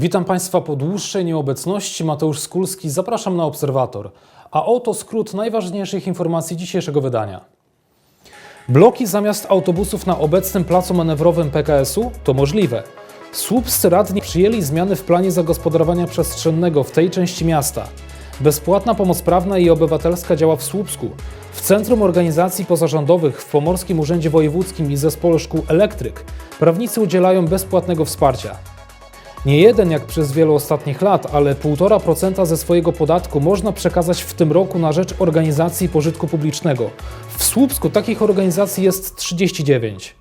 Witam Państwa po dłuższej nieobecności. Mateusz Skulski, zapraszam na Obserwator. A oto skrót najważniejszych informacji dzisiejszego wydania. Bloki zamiast autobusów na obecnym placu manewrowym PKS-u to możliwe. Słupscy radni przyjęli zmiany w planie zagospodarowania przestrzennego w tej części miasta. Bezpłatna pomoc prawna i obywatelska działa w Słupsku. W Centrum Organizacji Pozarządowych w Pomorskim Urzędzie Wojewódzkim i Zespole Szkół Elektryk prawnicy udzielają bezpłatnego wsparcia. Nie jeden jak przez wiele ostatnich lat, ale 1,5% ze swojego podatku można przekazać w tym roku na rzecz organizacji pożytku publicznego. W Słupsku takich organizacji jest 39.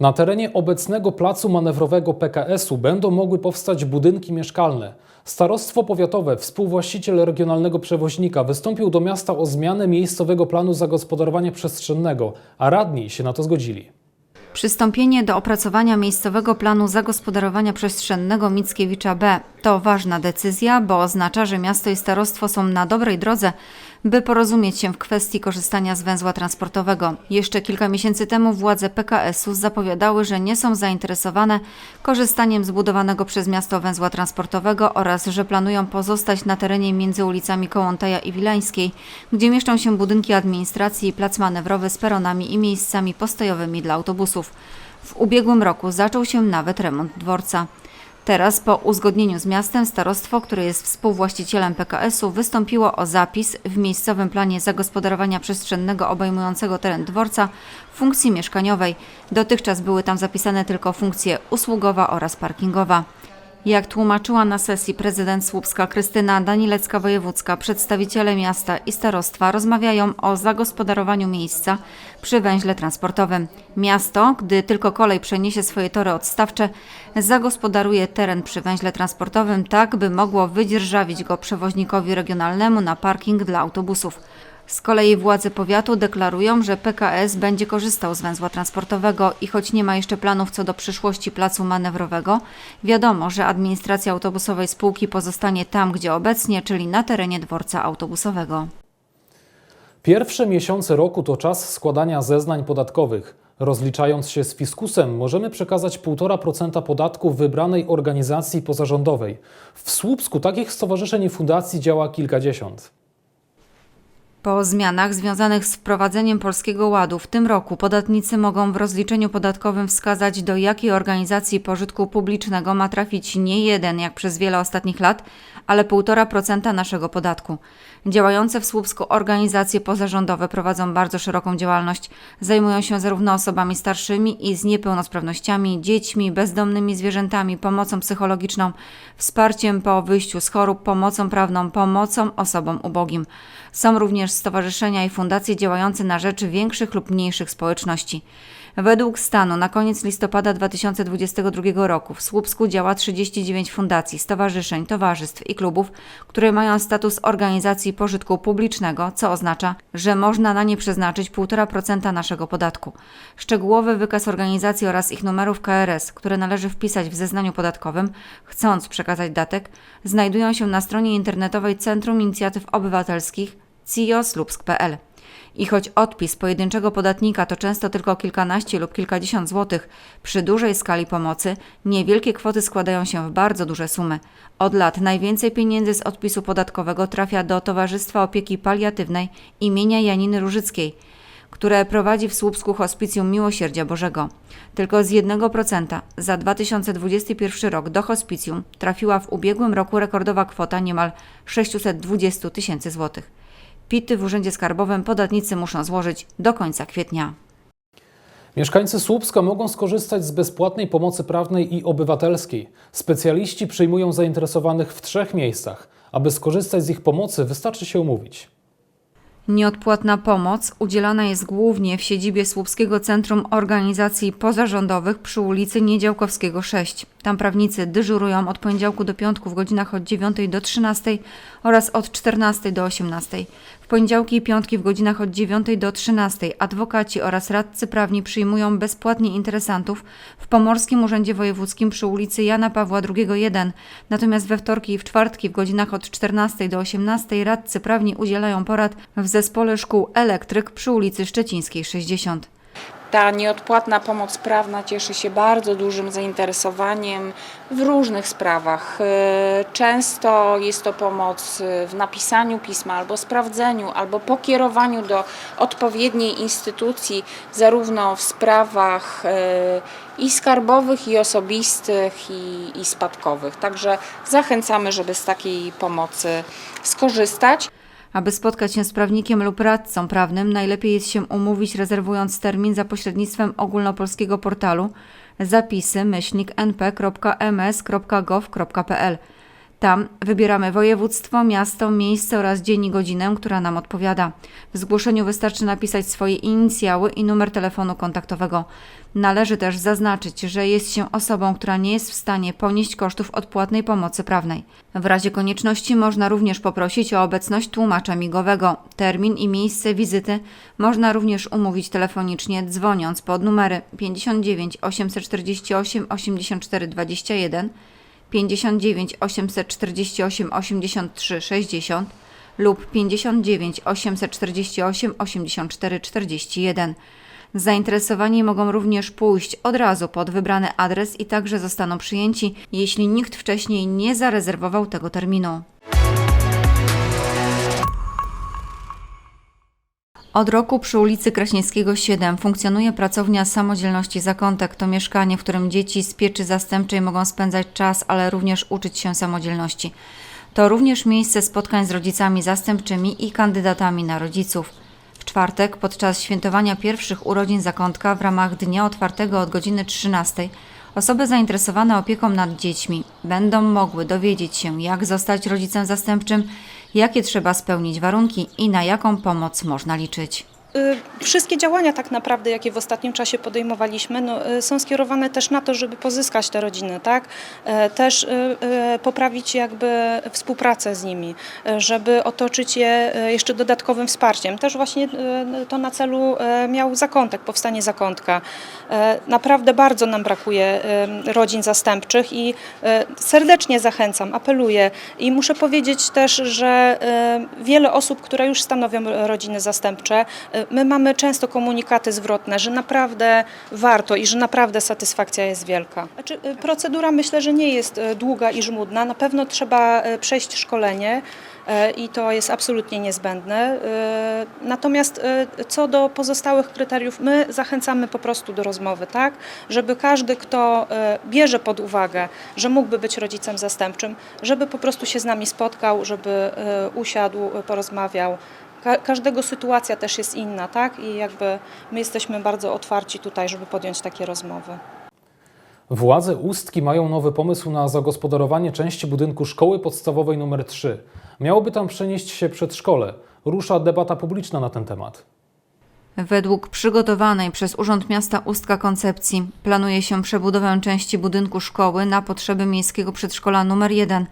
Na terenie obecnego placu manewrowego PKS-u będą mogły powstać budynki mieszkalne. Starostwo Powiatowe, współwłaściciel regionalnego przewoźnika, wystąpił do miasta o zmianę miejscowego planu zagospodarowania przestrzennego, a radni się na to zgodzili. Przystąpienie do opracowania miejscowego planu zagospodarowania przestrzennego Mickiewicza B. To ważna decyzja, bo oznacza, że miasto i starostwo są na dobrej drodze, by porozumieć się w kwestii korzystania z węzła transportowego. Jeszcze kilka miesięcy temu władze PKS-u zapowiadały, że nie są zainteresowane korzystaniem z budowanego przez miasto węzła transportowego oraz że planują pozostać na terenie między ulicami Kołątaja i Wileńskiej, gdzie mieszczą się budynki administracji i plac manewrowy z peronami i miejscami postojowymi dla autobusów. W ubiegłym roku zaczął się nawet remont dworca. Teraz, po uzgodnieniu z miastem, starostwo, które jest współwłaścicielem PKS-u, wystąpiło o zapis w miejscowym planie zagospodarowania przestrzennego obejmującego teren dworca funkcji mieszkaniowej. Dotychczas były tam zapisane tylko funkcje usługowa oraz parkingowa. Jak tłumaczyła na sesji prezydent Słupska Krystyna Danilecka-Wojewódzka, przedstawiciele miasta i starostwa rozmawiają o zagospodarowaniu miejsca przy węźle transportowym. Miasto, gdy tylko kolej przeniesie swoje tory odstawcze, zagospodaruje teren przy węźle transportowym tak, by mogło wydzierżawić go przewoźnikowi regionalnemu na parking dla autobusów. Z kolei władze powiatu deklarują, że PKS będzie korzystał z węzła transportowego i choć nie ma jeszcze planów co do przyszłości placu manewrowego, wiadomo, że administracja autobusowej spółki pozostanie tam, gdzie obecnie, czyli na terenie dworca autobusowego. Pierwsze miesiące roku to czas składania zeznań podatkowych. Rozliczając się z fiskusem, możemy przekazać 1,5% podatku wybranej organizacji pozarządowej. W Słupsku takich stowarzyszeń i fundacji działa kilkadziesiąt. Po zmianach związanych z wprowadzeniem Polskiego Ładu w tym roku podatnicy mogą w rozliczeniu podatkowym wskazać, do jakiej organizacji pożytku publicznego ma trafić nie jeden, jak przez wiele ostatnich lat, ale 1,5% naszego podatku. Działające w Słupsku organizacje pozarządowe prowadzą bardzo szeroką działalność. Zajmują się zarówno osobami starszymi i z niepełnosprawnościami, dziećmi, bezdomnymi zwierzętami, pomocą psychologiczną, wsparciem po wyjściu z chorób, pomocą prawną, pomocą osobom ubogim. Są również stowarzyszenia i fundacje działające na rzecz większych lub mniejszych społeczności. Według stanu na koniec listopada 2022 roku w Słupsku działa 39 fundacji, stowarzyszeń, towarzystw i klubów, które mają status organizacji pożytku publicznego, co oznacza, że można na nie przeznaczyć 1,5% naszego podatku. Szczegółowy wykaz organizacji oraz ich numerów KRS, które należy wpisać w zeznaniu podatkowym, chcąc przekazać datek, znajdują się na stronie internetowej Centrum Inicjatyw Obywatelskich cios.lubsk.pl. I choć odpis pojedynczego podatnika to często tylko kilkanaście lub kilkadziesiąt złotych, przy dużej skali pomocy niewielkie kwoty składają się w bardzo duże sumy. Od lat najwięcej pieniędzy z odpisu podatkowego trafia do Towarzystwa Opieki Paliatywnej imienia Janiny Różyckiej, które prowadzi w Słupsku Hospicjum Miłosierdzia Bożego. Tylko z 1% za 2021 rok do hospicjum trafiła w ubiegłym roku rekordowa kwota niemal 620 tysięcy złotych. PIT w Urzędzie Skarbowym podatnicy muszą złożyć do końca kwietnia. Mieszkańcy Słupska mogą skorzystać z bezpłatnej pomocy prawnej i obywatelskiej. Specjaliści przyjmują zainteresowanych w trzech miejscach. Aby skorzystać z ich pomocy, wystarczy się umówić. Nieodpłatna pomoc udzielana jest głównie w siedzibie Słupskiego Centrum Organizacji Pozarządowych przy ulicy Niedziałkowskiego 6. Tam prawnicy dyżurują od poniedziałku do piątku w godzinach od 9 do 13 oraz od 14 do 18. W poniedziałki i piątki w godzinach od 9 do 13 adwokaci oraz radcy prawni przyjmują bezpłatnie interesantów w Pomorskim Urzędzie Wojewódzkim przy ulicy Jana Pawła II 1. Natomiast we wtorki i w czwartki w godzinach od 14 do 18 radcy prawni udzielają porad w zespole szkół Elektryk przy ulicy Szczecińskiej 60. Ta nieodpłatna pomoc prawna cieszy się bardzo dużym zainteresowaniem w różnych sprawach. E, Często jest to pomoc e, w napisaniu pisma, albo sprawdzeniu, albo pokierowaniu do odpowiedniej instytucji, zarówno w sprawach e, i skarbowych, i osobistych, i, i spadkowych. Także zachęcamy, żeby z takiej pomocy skorzystać. Aby spotkać się z prawnikiem lub radcą prawnym, najlepiej jest się umówić rezerwując termin za pośrednictwem ogólnopolskiego portalu zapisy myślnik.np.ms.gov.pl. Tam wybieramy województwo, miasto, miejsce oraz dzień i godzinę, która nam odpowiada. W zgłoszeniu wystarczy napisać swoje inicjały i numer telefonu kontaktowego. Należy też zaznaczyć, że jest się osobą, która nie jest w stanie ponieść kosztów odpłatnej pomocy prawnej. W razie konieczności można również poprosić o obecność tłumacza migowego. Termin i miejsce wizyty można również umówić telefonicznie, dzwoniąc pod numery 59 848 84 21 59 848 83 60 lub 59 848 84 41. Zainteresowani mogą również pójść od razu pod wybrany adres i także zostaną przyjęci, jeśli nikt wcześniej nie zarezerwował tego terminu. Od roku przy ulicy Kraśnickiego 7 funkcjonuje pracownia samodzielności Zakątek. To mieszkanie, w którym dzieci z pieczy zastępczej mogą spędzać czas, ale również uczyć się samodzielności. To również miejsce spotkań z rodzicami zastępczymi i kandydatami na rodziców. W czwartek, podczas świętowania pierwszych urodzin Zakątka w ramach Dnia Otwartego od godziny 13, osoby zainteresowane opieką nad dziećmi będą mogły dowiedzieć się, jak zostać rodzicem zastępczym, jakie trzeba spełnić warunki i na jaką pomoc można liczyć. Y, Wszystkie działania tak naprawdę, jakie w ostatnim czasie podejmowaliśmy, no, y, są skierowane też na to, żeby pozyskać te rodziny, tak? E, Też y, poprawić jakby współpracę z nimi, e, żeby otoczyć je e, jeszcze dodatkowym wsparciem. Też właśnie to na celu miał zakątek, powstanie zakątka. Naprawdę bardzo nam brakuje rodzin zastępczych i serdecznie zachęcam, apeluję i muszę powiedzieć też, że wiele osób, które już stanowią rodziny zastępcze, my mamy często komunikaty zwrotne, że naprawdę warto i że naprawdę satysfakcja jest wielka. Znaczy, e, procedura myślę, że nie jest e, długa i żmudna. Na pewno trzeba e, przejść szkolenie i to jest absolutnie niezbędne. Natomiast co do pozostałych kryteriów, my zachęcamy po prostu do rozmowy, tak? Żeby każdy, kto bierze pod uwagę, że mógłby być rodzicem zastępczym, żeby po prostu się z nami spotkał, żeby usiadł, porozmawiał. Ka- Każdego sytuacja też jest inna, tak? I jakby my jesteśmy bardzo otwarci tutaj, żeby podjąć takie rozmowy. Władze Ustki mają nowy pomysł na zagospodarowanie części budynku szkoły podstawowej nr 3. Miałoby tam przenieść się przedszkole. Rusza debata publiczna na ten temat. Według przygotowanej przez Urząd Miasta Ustka koncepcji planuje się przebudowę części budynku szkoły na potrzeby miejskiego przedszkola nr 1,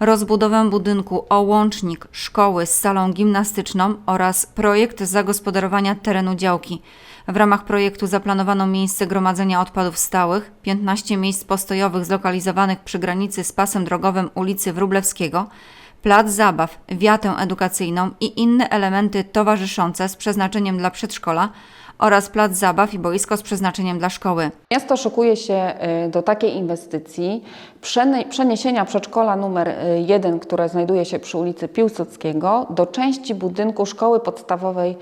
rozbudowę budynku o łącznik szkoły z salą gimnastyczną oraz projekt zagospodarowania terenu działki. W ramach projektu zaplanowano miejsce gromadzenia odpadów stałych, 15 miejsc postojowych zlokalizowanych przy granicy z pasem drogowym ulicy Wróblewskiego, plac zabaw, wiatę edukacyjną i inne elementy towarzyszące z przeznaczeniem dla przedszkola oraz plac zabaw i boisko z przeznaczeniem dla szkoły. Miasto szykuje się y, do takiej inwestycji przeniesienia przedszkola numer 1, które znajduje się przy ulicy Piłsudskiego, do części budynku szkoły podstawowej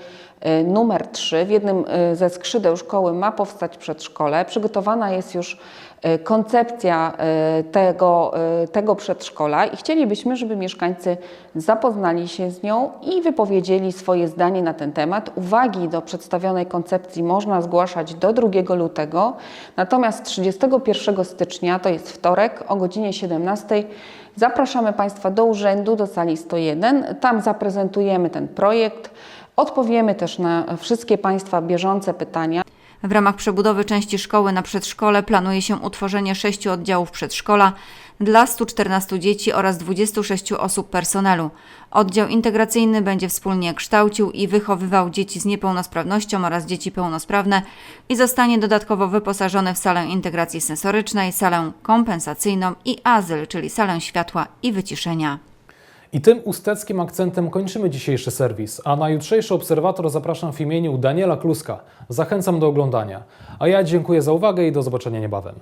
y, numer 3. W jednym y, ze skrzydeł szkoły ma powstać przedszkole. Przygotowana jest już y, koncepcja y, tego, y, tego przedszkola i chcielibyśmy, żeby mieszkańcy zapoznali się z nią i wypowiedzieli swoje zdanie na ten temat. Uwagi do przedstawionej koncepcji można zgłaszać do 2 lutego, natomiast 31 stycznia, to jest wtorek o godzinie 17, zapraszamy Państwa do urzędu, do sali 101. Tam zaprezentujemy ten projekt, odpowiemy też na wszystkie Państwa bieżące pytania. W ramach przebudowy części szkoły na przedszkole planuje się utworzenie sześciu oddziałów przedszkola dla 114 dzieci oraz 26 osób personelu. Oddział integracyjny będzie wspólnie kształcił i wychowywał dzieci z niepełnosprawnością oraz dzieci pełnosprawne i zostanie dodatkowo wyposażony w salę integracji sensorycznej, salę kompensacyjną i azyl, czyli salę światła i wyciszenia. I tym usteckim akcentem kończymy dzisiejszy serwis, a na jutrzejszy obserwator zapraszam w imieniu Daniela Kluska. Zachęcam do oglądania. A ja dziękuję za uwagę i do zobaczenia niebawem.